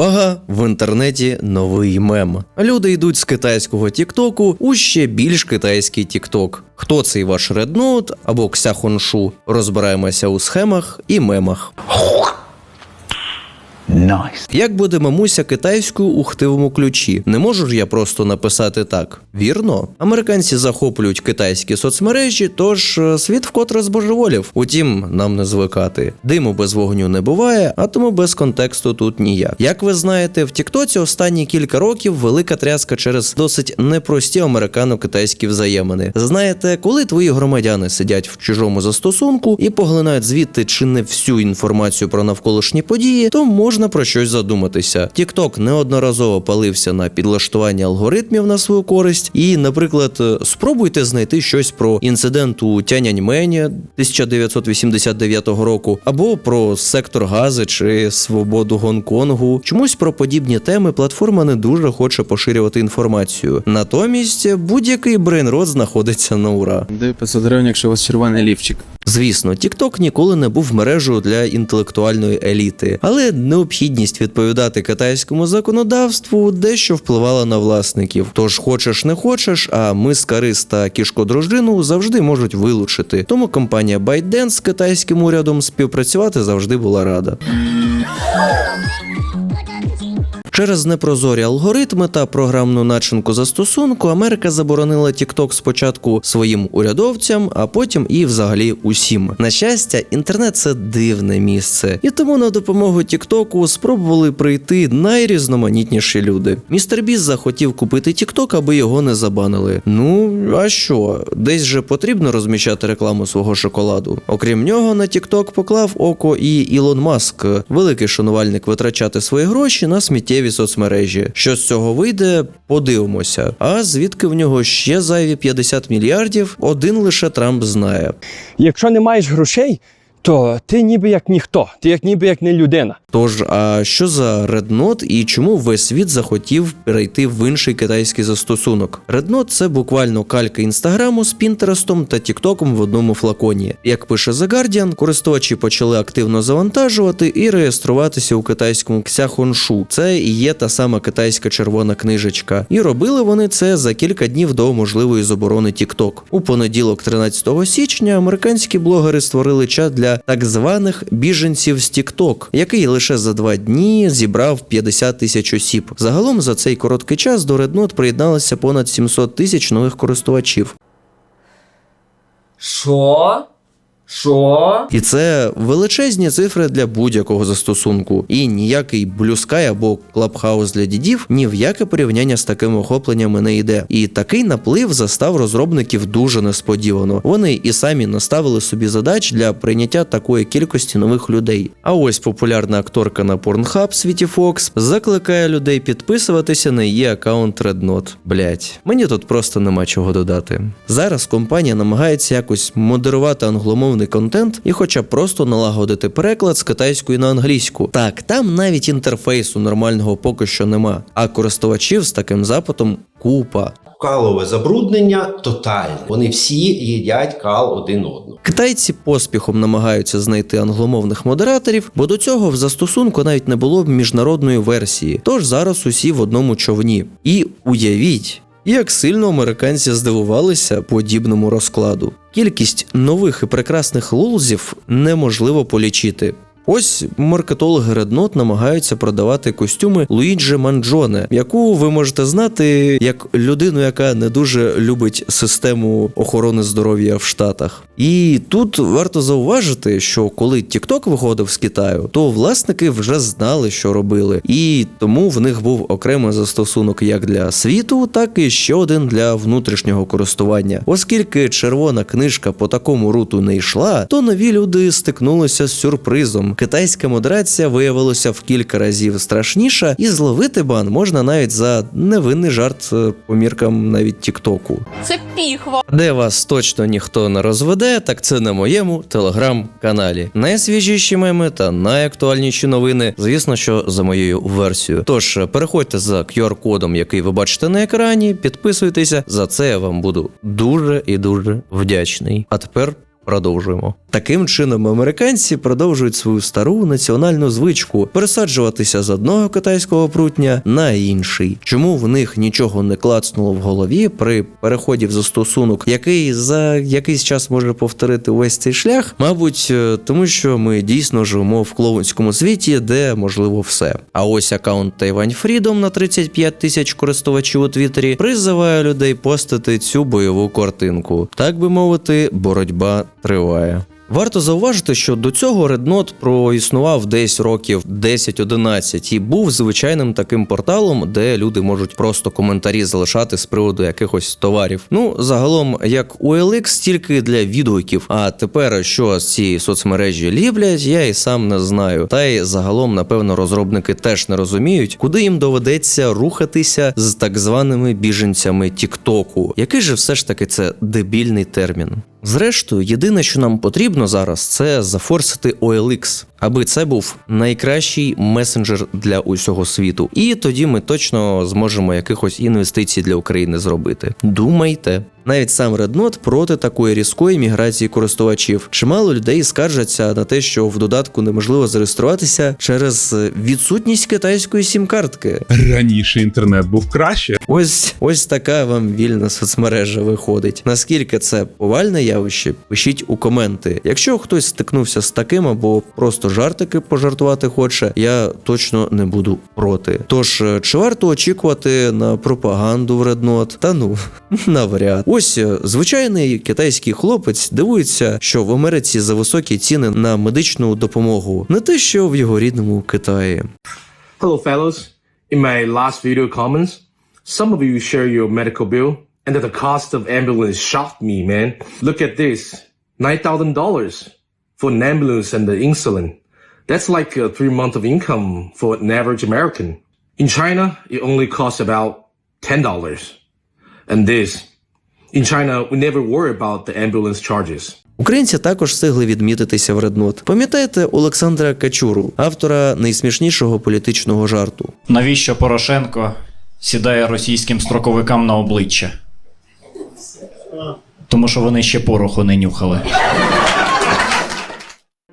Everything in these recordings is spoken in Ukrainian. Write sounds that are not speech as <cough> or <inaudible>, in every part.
Увага! В інтернеті новий мем. Люди йдуть з китайського Тіктоку у ще більш китайський Тікток. Хто цей ваш редноут або ксяхоншу? Розбираємося у схемах і мемах. Nice. Як буде мамуся китайською у хтивому ключі? Не можу ж я просто написати так. Вірно, американці захоплюють китайські соцмережі, тож е, світ вкотре збожеволів. Утім, нам не звикати. Диму без вогню не буває, а тому без контексту тут ніяк. Як ви знаєте, в Тіктоці останні кілька років велика тряска через досить непрості американо-китайські взаємини. Знаєте, коли твої громадяни сидять в чужому застосунку і поглинають звідти чи не всю інформацію про навколишні події, то можна про щось задуматися. TikTok неодноразово палився на підлаштування алгоритмів на свою користь, і, наприклад, е, спробуйте знайти щось про інцидент у Тяньаньмені 1989 року, або про сектор Гази чи свободу Гонконгу. Чомусь про подібні теми платформа не дуже хоче поширювати інформацію. Натомість будь-який брейнрот знаходиться на ура. Даю 500 гривень, якщо у вас червоний лівчик. Звісно, TikTok ніколи не був мережею для інтелектуальної еліти, але необхідність відповідати китайському законодавству дещо впливала на власників. Тож хочеш не хочеш, а мискарис та кішко-дружину завжди можуть вилучити. Тому компанія ByteDance з китайським урядом співпрацювати завжди була рада. Через непрозорі алгоритми та програмну начинку застосунку Америка заборонила TikTok спочатку своїм урядовцям, а потім і взагалі усім. На щастя, інтернет це дивне місце, і тому на допомогу TikTok спробували прийти найрізноманітніші люди. Містер Біс захотів купити TikTok, аби його не забанили. Ну а що? Десь же потрібно розміщати рекламу свого шоколаду. Окрім нього, на TikTok поклав око і Ілон Маск, великий шанувальник витрачати свої гроші на сміттєві соцмережі. Що з цього вийде, подивимося. А звідки в нього ще зайві 50 мільярдів, один лише Трамп знає. Якщо не маєш грошей, то ти ніби як ніхто, ти як ніби як не людина. Тож, а що за Rednot і чому весь світ захотів перейти в інший китайський застосунок? Rednot – це буквально калька інстаграму з Пінтерестом та Тіктоком в одному флаконі. Як пише The Guardian, користувачі почали активно завантажувати і реєструватися у китайському ксяхоншу. Це і є та сама китайська червона книжечка. І робили вони це за кілька днів до можливої заборони TikTok. У понеділок, 13 січня, американські блогери створили чат для так званих біженців з TikTok, який лише за два дні зібрав 50 тисяч осіб. Загалом за цей короткий час до Реднот приєдналося понад 700 тисяч нових користувачів. Що? Що? І це величезні цифри для будь-якого застосунку. І ніякий Sky або Clubhouse для дідів ні в яке порівняння з такими охопленнями не йде. І такий наплив застав розробників дуже несподівано. Вони і самі наставили собі задач для прийняття такої кількості нових людей. А ось популярна акторка на Pornhub Світі Фокс закликає людей підписуватися на її аккаунт Rednot. Блять, мені тут просто нема чого додати. Зараз компанія намагається якось модерувати англомовний контент і хоча б просто налагодити переклад з китайської на англійську. Так, там навіть інтерфейсу нормального поки що нема, а користувачів з таким запитом купа. Калове забруднення тотальне. Вони всі їдять кал один одного. Китайці поспіхом намагаються знайти англомовних модераторів, бо до цього в застосунку навіть не було міжнародної версії. Тож зараз усі в одному човні. І уявіть. Як сильно американці здивувалися подібному розкладу. Кількість нових і прекрасних лулзів неможливо полічити. Ось маркетологи Rednot намагаються продавати костюми Луїджі Манджоне, яку ви можете знати як людину, яка не дуже любить систему охорони здоров'я в Штатах. І тут варто зауважити, що коли TikTok виходив з Китаю, то власники вже знали, що робили, і тому в них був окремий застосунок як для світу, так і ще один для внутрішнього користування. Оскільки червона книжка по такому руту не йшла, то нові люди стикнулися з сюрпризом. Китайська модерація виявилася в кілька разів страшніша, і зловити бан можна навіть за невинний жарт е, по міркам навіть Тіктоку. Це піхва. Де вас точно ніхто не розведе, так це на моєму телеграм-каналі. Найсвіжіші меми та найактуальніші новини, звісно, що за моєю версією. Тож переходьте за QR-кодом, який ви бачите на екрані, підписуйтеся. За це я вам буду дуже і дуже вдячний. А тепер Продовжуємо. Таким чином, американці продовжують свою стару національну звичку пересаджуватися з одного китайського прутня на інший. Чому в них нічого не клацнуло в голові при переході в застосунок, який за якийсь час може повторити увесь цей шлях? Мабуть, е, тому що ми дійсно живемо в клоунському світі, де можливо все. А ось аккаунт Taiwan Freedom на 35 тисяч користувачів у Твіттері призиває людей постити цю бойову картинку. Так би мовити, боротьба триває. Варто зауважити, що до цього Rednot проіснував десь років 10-11 і був звичайним таким порталом, де люди можуть просто коментарі залишати з приводу якихось товарів. Ну, загалом, як у OLX, тільки для відгуків. А тепер що з цієї соцмережі ліплять, я і сам не знаю. Та й загалом, напевно, розробники теж не розуміють, куди їм доведеться рухатися з так званими біженцями Тіктоку. Який же все ж таки це дебільний термін? Зрештою, єдине, що нам потрібно зараз, це зафорсити OLX, аби це був найкращий месенджер для усього світу. І тоді ми точно зможемо якихось інвестицій для України зробити. Думайте. Навіть сам Rednot проти такої різкої міграції користувачів. Чимало людей скаржаться на те, що в додатку неможливо зареєструватися через е, відсутність китайської сім-картки. Раніше інтернет був краще. Ось ось така вам вільна соцмережа виходить. Наскільки це повальне явище? Пишіть у коменти. Якщо хтось стикнувся з таким або просто жартики пожартувати хоче, я точно не буду проти. Тож е, чи варто очікувати на пропаганду в Rednot? Та ну <laughs> навряд. Ось е, звичайний китайський хлопець дивується, що в Америці за високі ціни на медичну допомогу, не те, що в його рідному Китаї. Hello, fellows. In my last video comments, some of you share your medical bill, and that the cost of ambulance shocked me, man. Look at this. $9,000 for an ambulance and the insulin. That's like uh, three months of income for an average American. In China, it only costs about $10. And this. In China, we never worry about the ambulance charges. Українці також встигли відмітитися в Реднот. Пам'ятаєте Олександра Качуру, автора найсмішнішого політичного жарту? Навіщо Порошенко сідає російським строковикам на обличчя? Тому що вони ще пороху не нюхали.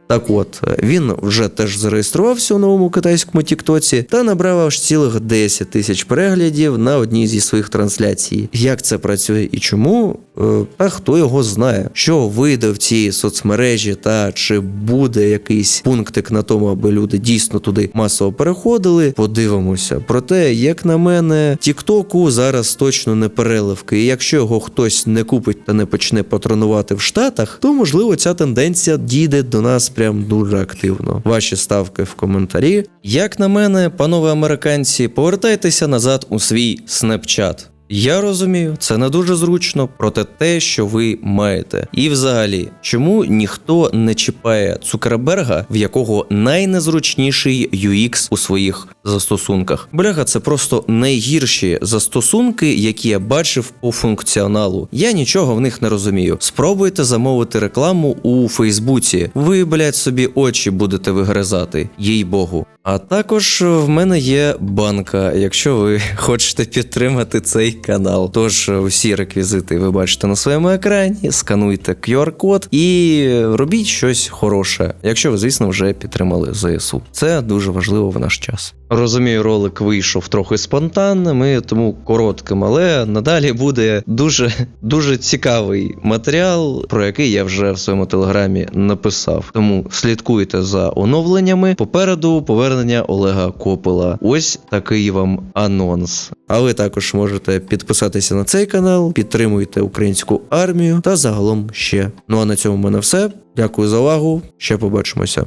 Так от, він вже теж зареєструвався у новому китайському Тіктоці та набрав аж цілих 10 тисяч переглядів на одній зі своїх трансляцій. Як це працює і чому? Е, Та хто його знає, що вийде в цій соцмережі, та чи буде якийсь пунктик на тому, аби люди дійсно туди масово переходили. Подивимося. Проте, як на мене, Тіктоку зараз точно не переливки. І якщо його хтось не купить та не почне патронувати в Штатах, то можливо ця тенденція дійде до нас прям дуже активно. Ваші ставки в коментарі. Як на мене, панове американці, повертайтеся назад у свій снепчат. Я розумію, це не дуже зручно, проте те, що ви маєте. І взагалі, чому ніхто не чіпає Цукерберга, в якого найнезручніший UX у своїх застосунках? Бляха, це просто найгірші застосунки, які я бачив по функціоналу. Я нічого в них не розумію. Спробуйте замовити рекламу у Фейсбуці. Ви, блядь, собі очі будете вигризати, їй Богу. А також в мене є банка, якщо ви <laughs> хочете підтримати цей канал. Тож усі реквізити ви бачите на своєму екрані, скануйте QR-код і робіть щось хороше, якщо ви, звісно, вже підтримали ЗСУ. Це дуже важливо в наш час. Розумію, ролик вийшов трохи спонтанним, і тому коротким, але надалі буде дуже дуже цікавий матеріал, про який я вже в своєму телеграмі написав. Тому слідкуйте за оновленнями. Попереду повернення Олега Копила. Ось такий вам анонс. А ви також можете підписатися на цей канал, підтримуйте українську армію та загалом ще. Ну а на цьому в мене все. Дякую за увагу. Ще побачимося.